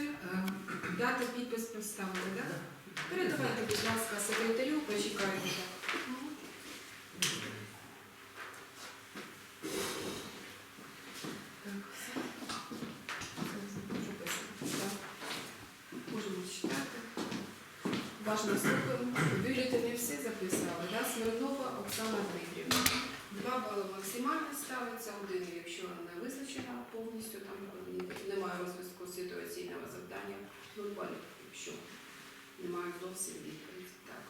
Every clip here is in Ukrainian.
Все, дату підпис поставили, так? Передавайте, будь ласка, секретарю, почекайте. Ситуаційного завдання, нуль якщо немає зовсім відповіді. Так.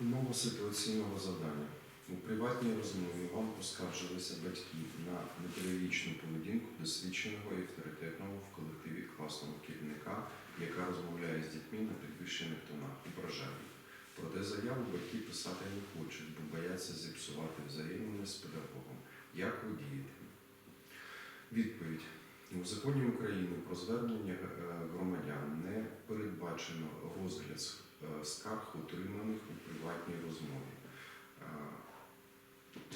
Умова ситуаційного завдання. У приватній розмові вам поскаржилися батьки на непедагогічну поведінку досвідченого і авторитетного в колективі класного керівника, яка розмовляє з дітьми на підвищених тонах і їх. Проте заяву батьки писати не хочуть, бо бояться зіпсувати взаємини з педагогом. Як ви дієте? Відповідь. У законі України про звернення е, громадян не передбачено розгляд е, скарг, отриманих у приватній розмові. Е,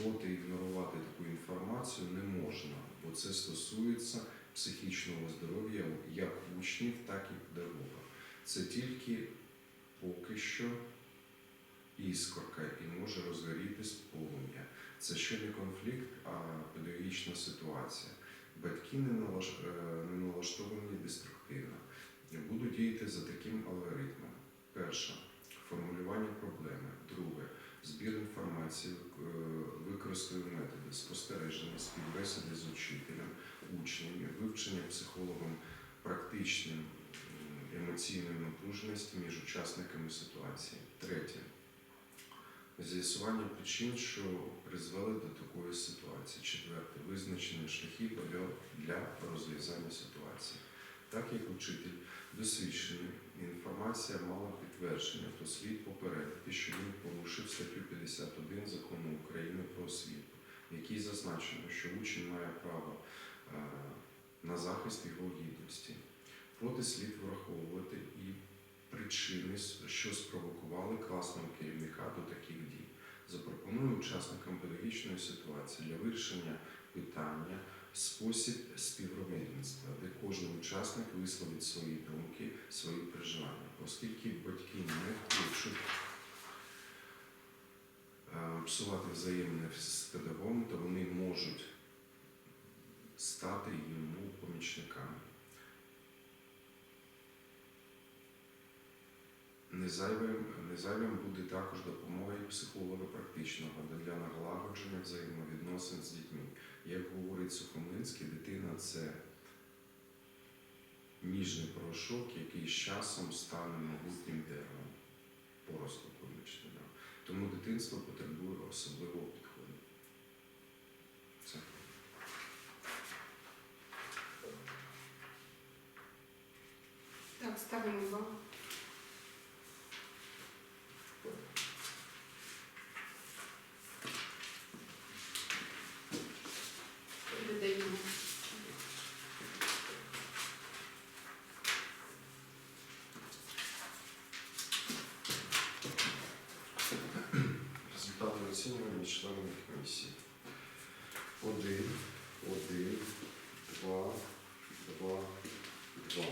Проти ігнорувати таку інформацію не можна, бо це стосується психічного здоров'я як учнів, так і педагога. Це тільки поки що іскорка і може розгорітись полум'я. Це ще не конфлікт, а педагогічна ситуація. Батьки е, не налаштовані деструктивно. Буду діяти за таким алгоритмом. Перше формулювання проблеми. Друге збір інформації, е, використаю методи спостереження, співбесіди з учителем, учнями, вивчення психологом практичним м, емоційної напруженості між учасниками ситуації. Третє з'ясування причин, що призвели до такої ситуації. Четверте визначення шляхів для- розв'язання ситуації. Так як учитель досвідчений, інформація мала підтвердження, то слід попередити, що він порушив статтю 51 закону України про освіту, в якій зазначено, що учень має право е, на захист його гідності. Проте слід враховувати і причини, що спровокували класного керівника до таких дій. Запропоную учасникам педагогічної ситуації для вирішення питання спосіб співробітництва, де кожен учасник висловить свої думки, свої переживання. Оскільки батьки не хочуть е, псувати взаємини з педагогом, то вони можуть стати йому помічниками. Незайвим, незайвим буде також допомога і психолога практичного для налагодження взаємовідносин з дітьми. Як говорить Сухомлинський, дитина це ніжний порошок, який з часом стане могутнім деревом. Поросту помічне. Да. Тому дитинство потребує особливого підходу. Це. Так, ставимо два. Передаємо. Результати оцінювання членами комісії. Один, один, два, два, два.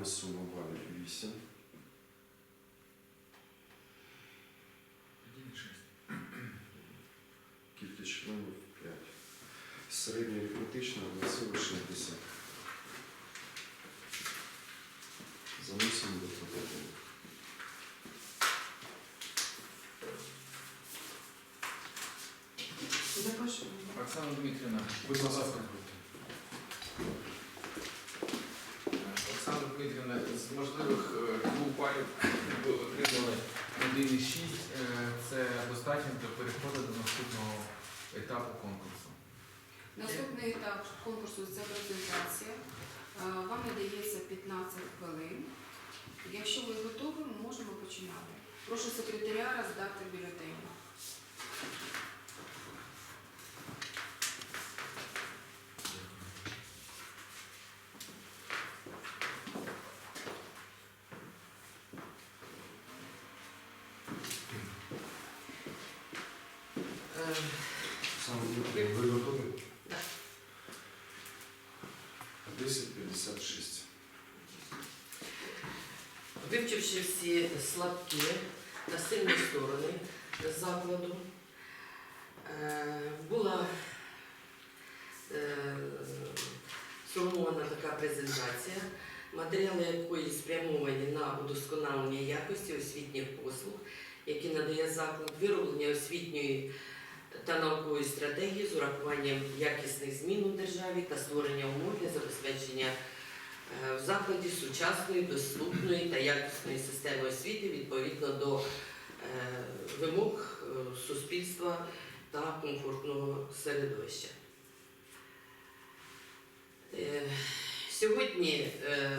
Загальна сума балів 8. Кількість членів 5. Середня арифметична оголосила 60. Заносимо до протоколу. Оксана Дмитрівна, будь ласка. Оксана Дмитрівна, з можливих е, двох балів ви отримали 1,6. Е, Це достатньо для переходу до наступного етапу конкурсу. Наступний етап конкурсу це презентація. Е, Вам надається 15 хвилин. Якщо ви готові, ми можемо починати. Прошу секретаря роздати бюлетені. Оксана Дмитрівна, ви готові? Так. 1056. Вивчивши всі слабкі та сильні сторони закладу, е, була е, сформована така презентація, матеріали якої спрямовані на удосконалення якості освітніх послуг, які надає заклад, вироблення освітньої та наукової стратегії з урахуванням якісних змін у державі та створення умов для забезпечення в закладі сучасної, доступної та якісної системи освіти відповідно до е, вимог е, суспільства та комфортного середовища. Е, Сьогодні е,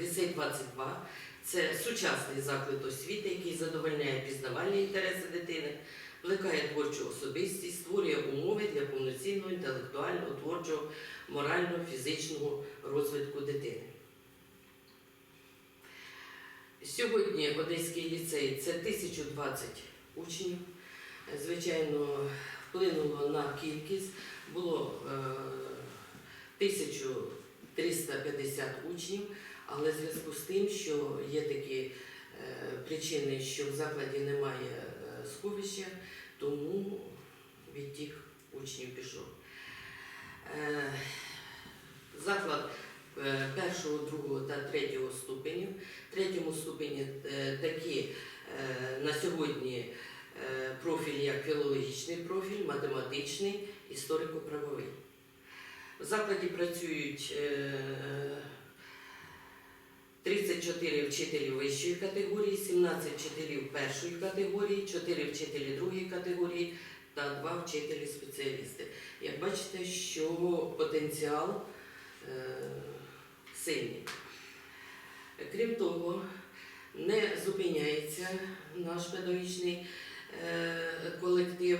ліцей 22 це сучасний заклад освіти, який задовольняє пізнавальні інтереси дитини, плекає творчу особистість, створює умови для повноцінного інтелектуального, творчого, морального, фізичного розвитку дитини. Сьогодні Одеський ліцей це 1020 учнів. Звичайно, вплинуло на кількість. Було е, 1350 учнів, але в зв'язку з тим, що є такі е, причини, що в закладі немає е, сховища, тому відтік учнів пішов. Е, Заклад е, першого, другого та третього ступенів. В третьому ступені е, такі на сьогодні профілі, як філологічний профіль, математичний, історико-правовий. В закладі працюють 34 вчителі вищої категорії, 17 вчителів першої категорії, 4 вчителі другої категорії та 2 вчителі спеціалісти. Як бачите, що потенціал е, сильний. Крім того, не зупиняється наш педагогічний е, колектив.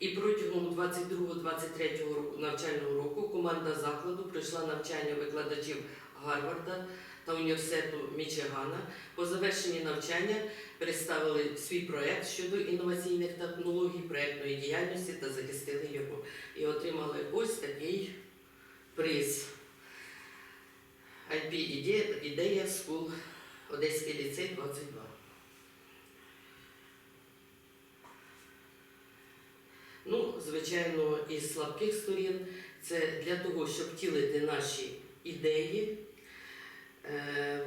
І протягом 22-23 навчального року команда закладу пройшла навчання викладачів Гарварда та університету Мічигана. По завершенні навчання представили свій проект щодо інноваційних технологій, проектної діяльності та захистили його. І отримали ось такий приз. IP ідея, School Одеський ліцей 22. Ну, звичайно, із слабких сторін це для того, щоб втілити наші ідеї,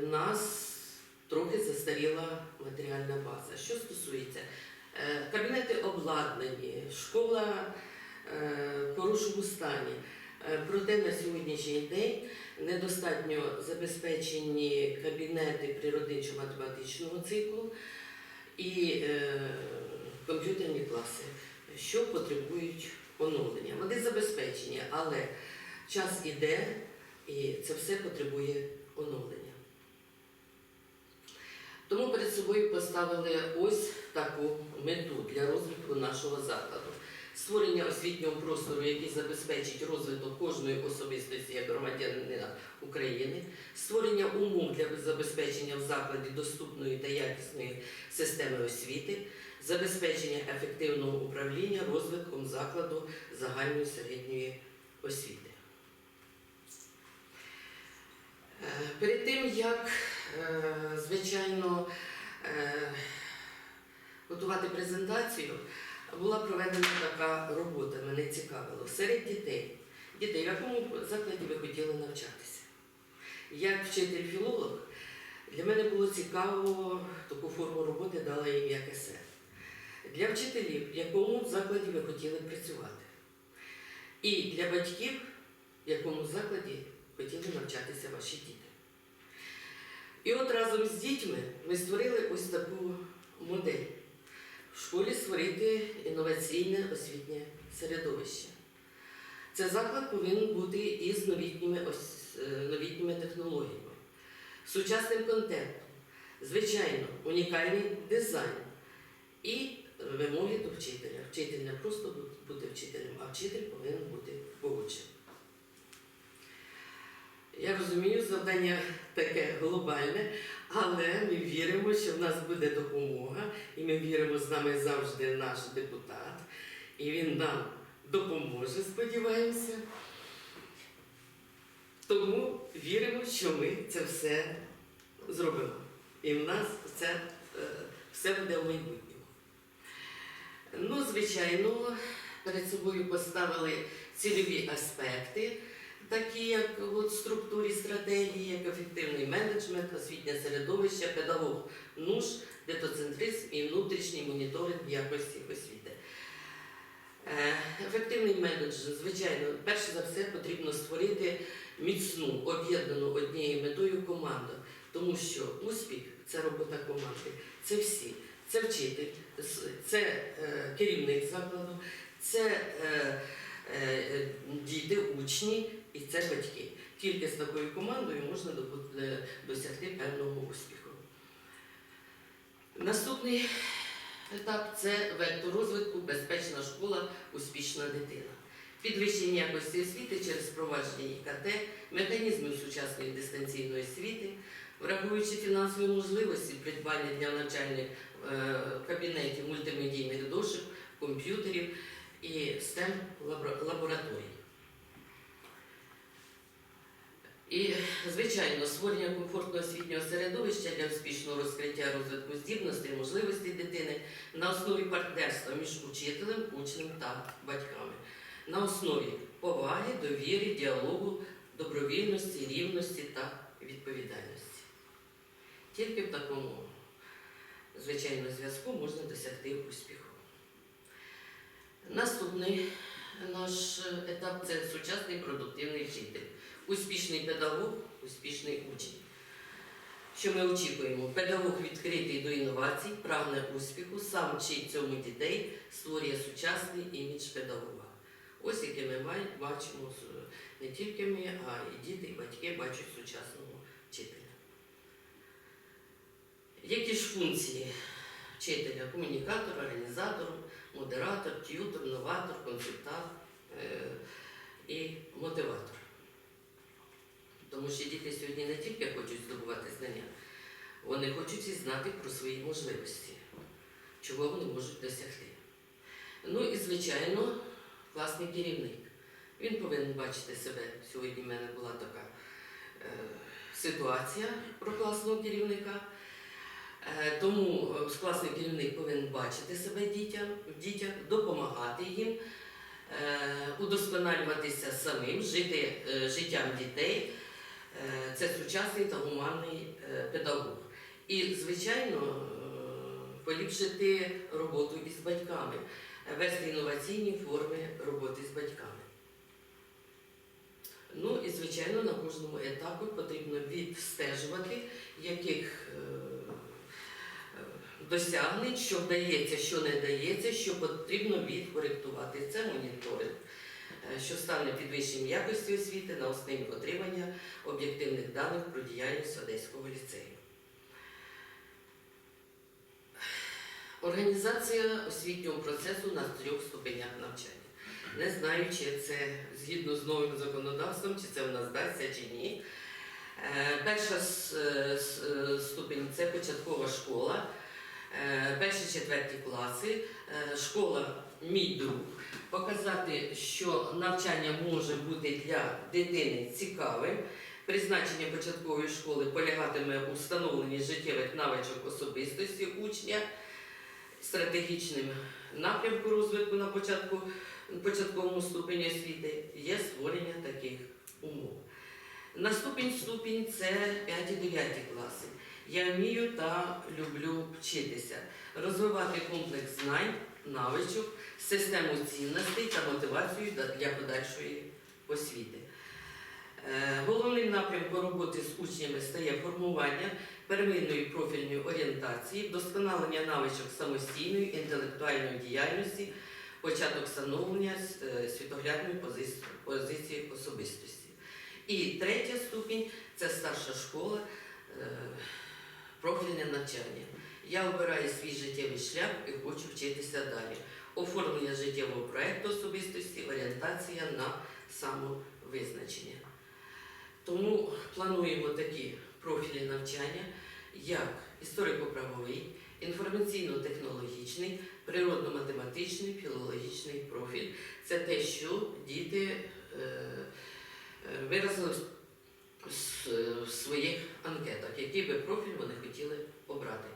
в нас трохи застаріла матеріальна база. Що стосується е, кабінети обладнані, школа е, в хорошому стані. Е, Проте на сьогоднішній день недостатньо забезпечені кабінети природничо-математичного циклу і е, комп'ютерні класи, що потребують оновлення. Вони забезпечені, але час іде і це все потребує оновлення. Тому перед собою поставили ось таку мету для розвитку нашого закладу. Створення освітнього простору, який забезпечить розвиток кожної особистості як громадянина України, створення умов для забезпечення в закладі доступної та якісної системи освіти, забезпечення ефективного управління розвитком закладу загальної середньої освіти. Е, Перед тим, як, е, звичайно, е, готувати презентацію, була проведена така робота, мене цікавило, серед дітей. Дітей, в якому закладі ви хотіли навчатися? Як вчитель-філолог, для мене було цікаво, таку форму роботи дала їм як есе. Для вчителів, в якому закладі ви хотіли працювати. І для батьків, в якому закладі хотіли навчатися ваші діти. І от разом з дітьми ми створили ось таку модель. В школі створити інноваційне освітнє середовище. Це заклад повинен бути із новітніми, ось, е, новітніми технологіями, сучасним контентом, звичайно, унікальний дизайн і вимоги до вчителя. Вчитель не просто бути вчителем, а вчитель повинен бути коучем. Я розумію, завдання таке глобальне, але ми віримо, що в нас буде допомога, і ми віримо з нами завжди наш депутат, і він нам допоможе, сподіваємося. Тому віримо, що ми це все зробимо. І в нас це е, все буде в майбутньому. Ну, звичайно, перед собою поставили цільові аспекти, такі як от, структурі стратегії, як ефективний менеджмент, освітнє середовище, педагог, нуж, детоцентризм і внутрішній моніторинг якості освіти. Е, Ефективний менеджмент, звичайно, перше за все потрібно створити міцну, об'єднану однією метою команду, тому що успіх це робота команди, це всі, це вчитель, це е, керівник закладу, це е, діти, учні і це батьки. Тільки з такою командою можна е, досягти певного успіху. Наступний етап це вектор розвитку безпечна школа, успішна дитина. Підвищення якості освіти через впровадження ІКТ, механізмів сучасної дистанційної освіти, враховуючи фінансові можливості придбання для навчальних е, кабінетів мультимедійних дошок, комп'ютерів і STEM лабораторій. І, звичайно, створення комфортного освітнього середовища для успішного розкриття розвитку здібностей, можливостей дитини на основі партнерства між учителем, учнем та батьками, на основі поваги, довіри, діалогу, добровільності, рівності та відповідальності. Тільки в такому, звичайно, зв'язку можна досягти успіху. Наступний наш етап це сучасний продуктивний вчитель. Успішний педагог, успішний учень. Що ми очікуємо? Педагог відкритий до інновацій, прагне успіху, сам вчить цьому дітей, створює сучасний імідж педагога. Ось яке ми бачимо не тільки ми, а і діти, і батьки бачать сучасного вчителя. Які ж функції вчителя? Комунікатор, організатор, модератор, т'ютор, новатор, консультант е, і мотиватор. Тому що діти сьогодні не тільки хочуть здобувати знання, вони хочуть і знати про свої можливості, чого вони можуть досягти. Ну і, звичайно, класний керівник. Він повинен бачити себе. Сьогодні в мене була така е, ситуація про класного керівника. Е, Тому е, класний керівник повинен бачити себе дітям, в дітях, допомагати їм, е, удосконалюватися самим, жити е, життям дітей. Е, Це сучасний та гуманний е, педагог. І, звичайно, е, поліпшити роботу із батьками, вести інноваційні форми роботи з батьками. Ну і, звичайно, на кожному етапі потрібно відстежувати, яких досягнень, що вдається, що не дається, що потрібно відкоректувати. Це моніторинг, що стане підвищенням якості освіти на основі отримання об'єктивних даних про діяльність Одеського ліцею. Організація освітнього процесу на трьох ступенях навчання. Не знаю, чи це згідно з новим законодавством, чи це в нас вдасться, чи ні. Е, Перша е, е, ступень це початкова школа, Е, перші четверті класи, Е, школа мій друг. Показати, що навчання може бути для дитини цікавим. Призначення початкової школи полягатиме у встановленні життєвих навичок особистості учня, стратегічним напрямку розвитку на початку, початковому ступені освіти є створення таких умов. Наступний ступінь це 5-9 класи. Я вмію та люблю вчитися, розвивати комплекс знань, навичок, систему цінностей та мотивацію для- подальшої освіти. Е, Головним напрямком роботи з учнями стає формування первинної профільної орієнтації, вдосконалення навичок самостійної інтелектуальної діяльності, початок становлення е, світоглядної позиції, позиції особистості. І третя ступінь це старша школа, е, профільне навчання. Я обираю свій життєвий шлях і хочу вчитися далі. Оформлення життєвого проєкту особистості, орієнтація на самовизначення. Тому плануємо такі профілі навчання, як історико-правовий, інформаційно-технологічний, природно-математичний, філологічний профіль. Це те, що діти е, е, виразили в своїх анкетах, який би профіль вони хотіли обрати.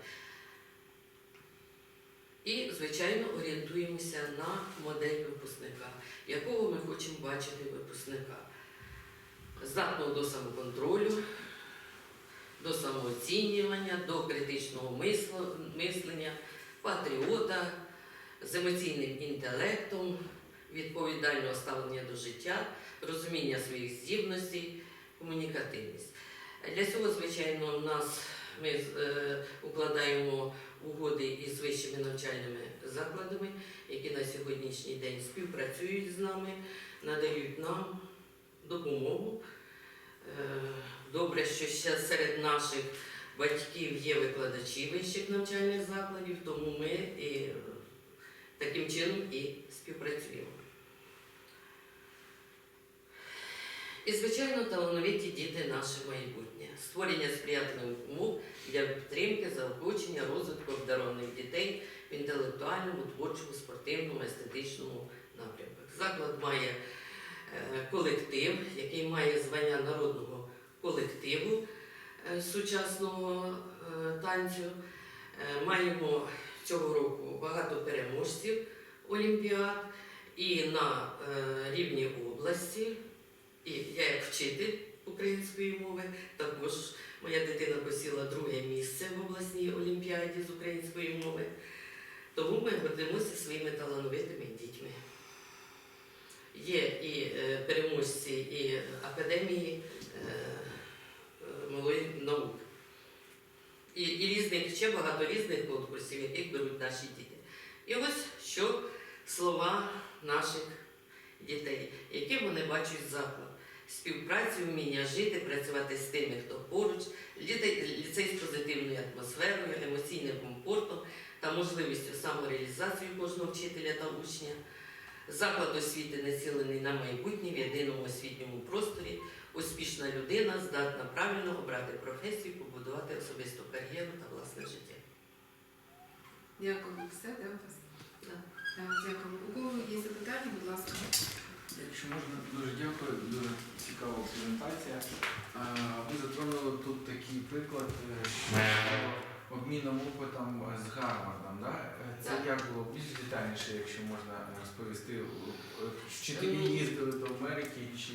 І, звичайно, орієнтуємося на модель випускника, якого ми хочемо бачити випускника. Здатного до самоконтролю, до самооцінювання, до критичного мислення, патріота, з емоційним інтелектом, відповідального ставлення до життя, розуміння своїх здібностей, комунікативність. Для цього, звичайно, нас ми е, укладаємо угоди із вищими навчальними закладами, які на сьогоднішній день співпрацюють з нами, надають нам допомогу. Е, Добре, що ще серед наших батьків є викладачі вищих навчальних закладів, тому ми і таким чином і співпрацюємо. І, звичайно, талановиті діти наше майбутнє. Створення сприятливих умов для підтримки, заохочення, розвитку обдарованих дітей в інтелектуальному, творчому, спортивному, естетичному напрямках. Заклад має е, колектив, який має звання народного колективу е, сучасного е, танцю. Маємо цього року багато переможців олімпіад і на рівні області. І я як вчитель української мови також моя дитина посіла друге місце в обласній олімпіаді з української мови. Тому ми гордимося своїми талановитими дітьми. Є і е, переможці і академії е, е, малої наук. І, і різних, ще багато різних конкурсів, яких беруть наші діти. І ось що слова наших дітей, які вони бачать заклад. Співпрацю, вміння жити, працювати з тими, хто поруч, ліцей з позитивною атмосферою, емоційним комфортом та можливістю самореалізації кожного вчителя та учня. Заклад освіти націлений на майбутнє в єдиному освітньому просторі. Успішна людина здатна правильно обрати професію, побудувати особисту кар'єру та власне життя. Дякую. Все, у вас? Да. Дякую. У кого є запитання, будь ласка. Якщо можна, дуже дякую, дуже цікава презентація. Ви затронули тут такий приклад е, що обміном опитом з Гарвардом. Да? Е, Це як було більш детальніше, якщо можна розповісти. Е, Вчителі Ну, їздили до Америки чи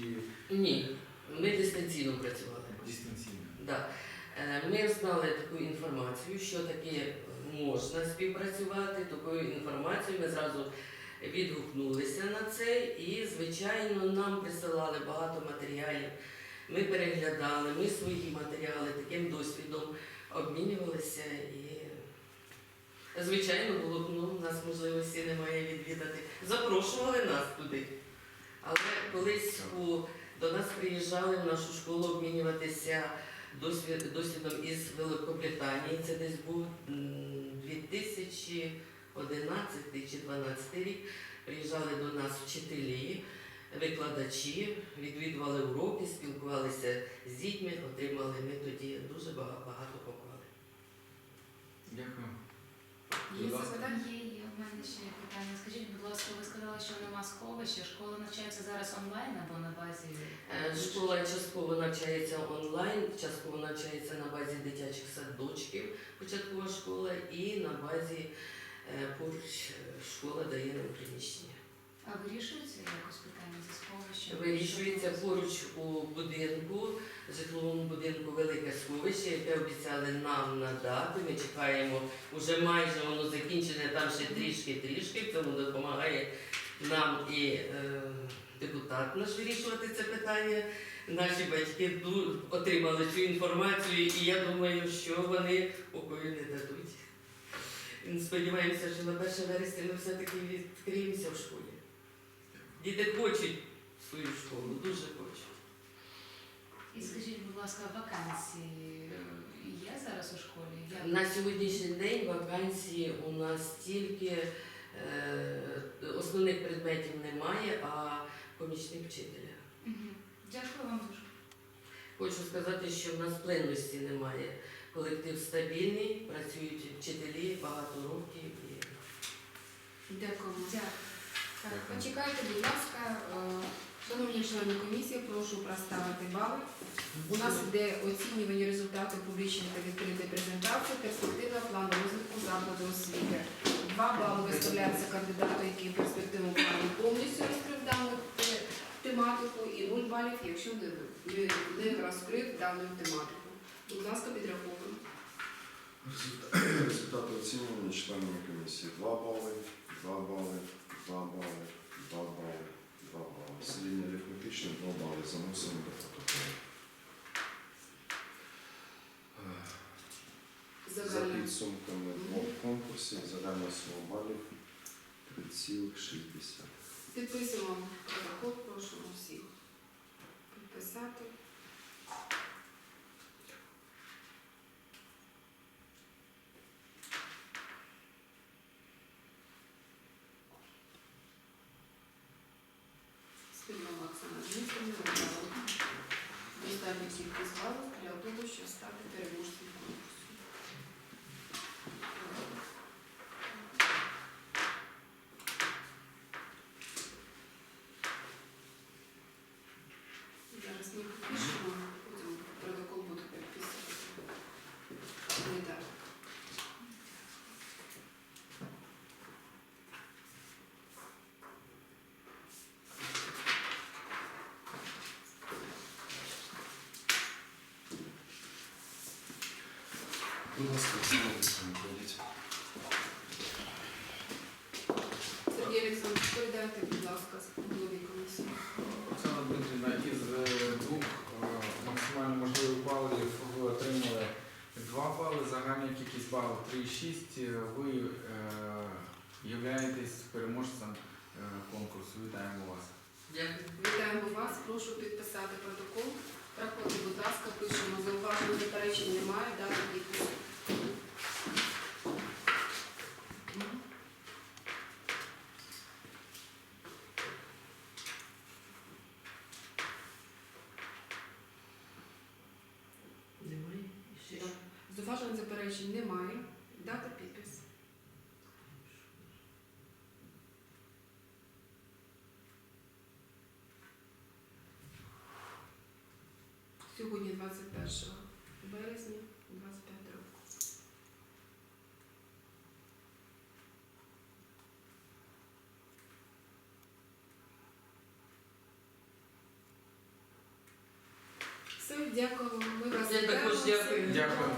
Ні, ми дистанційно працювали. дистанційно? Да. Ми знали таку інформацію, що таке можна співпрацювати. Такою інформацією ми зразу відгукнулися на це і, звичайно, нам присилали багато матеріалів. Ми переглядали, ми свої матеріали таким досвідом обмінювалися. І, звичайно, було б ну, у нас можливості немає відвідати. Запрошували нас туди. Але колись у, до нас приїжджали в нашу школу обмінюватися досвід, досвідом із Великобританії. Це десь був 2000 11 чи 12 рік приїжджали до нас вчителі, викладачі, відвідували уроки, спілкувалися з дітьми, отримали ми тоді дуже багато поклали. Дякую. Є запитання? Є, є. У мене ще є питання. Скажіть, будь ласка, ви сказали, що нема сховища. Школа навчається зараз онлайн або на базі? Е, школа частково навчається онлайн, частково навчається на базі дитячих садочків, початкова школа і на базі поруч е, школа дає нам приміщення. А вирішується якось питання зі сховищем? Вирішується поруч у будинку, житловому будинку велике сховище, яке обіцяли нам надати. Ми чекаємо, вже майже воно закінчене, там ще трішки-трішки. В цьому допомагає нам і е, депутат наш вирішувати це питання. Наші батьки отримали цю інформацію, і я думаю, що вони покою не дадуть. Сподіваємося, що на 1 вересня ми все-таки відкриємося в школі. Діти хочуть свою школу, дуже хочуть. І скажіть, будь ласка, вакансії е, є зараз у школі? Як? На сьогоднішній день вакансії у нас тільки е, основних предметів немає, а помічник вчителя. Дякую вам дуже. Хочу сказати, що в нас пленності немає колектив стабільний, працюють вчителі багато років. І... Дякуємо. Дякую. Так, Дякую. почекайте, будь ласка, е, шановні члени комісії, прошу проставити бали. У нас йде оцінювання результатів публічної та відкритої презентації, перспектива плану розвитку закладу освіти. Два бали виставляється кандидату, який в перспективному плані повністю розкрив дану тематику, і 0 балів, якщо не, не, не розкрив дану тематику. Будь ласка, підраховуємо. Результати- оцінювання членами комісії 2 бали, 2 бали, 2 бали, 2 бали, 2 бали. Середньо арифметичне 2 бали. Заносимо до протоколу. За Загальна. підсумками двох конкурсів загальна сума балів 3,6. Підписуємо протокол, прошу всіх підписати. Спільнова Оксана Дмитрівна надала достатньо кількість балів для того, щоб стати переможцем конкурсу. Зараз ми підпишемо, потім протокол буде підписувати. Не так. Будь ласка, Сергій Олександрович, передайте, будь ласка, голові комісії. Оксана Дмитрівна, із е, двох е, максимально можливих балів ви отримали 2 бали, загальна кількість балів 3,6. Е, Ви е, являєтесь переможцем е, конкурсу. Вітаємо вас. Дякую. Вітаємо вас, прошу підписати протокол. Проходьте, будь ласка, пишемо. Зауважень заперечень немає, дати підпис. Немає? Ще Так. Зауважень заперечень немає. Дати підпис. Сьогодні 21 березня, 25 року. Все, дякую. Ми вас Я також вітаємо. дякую. Дякую.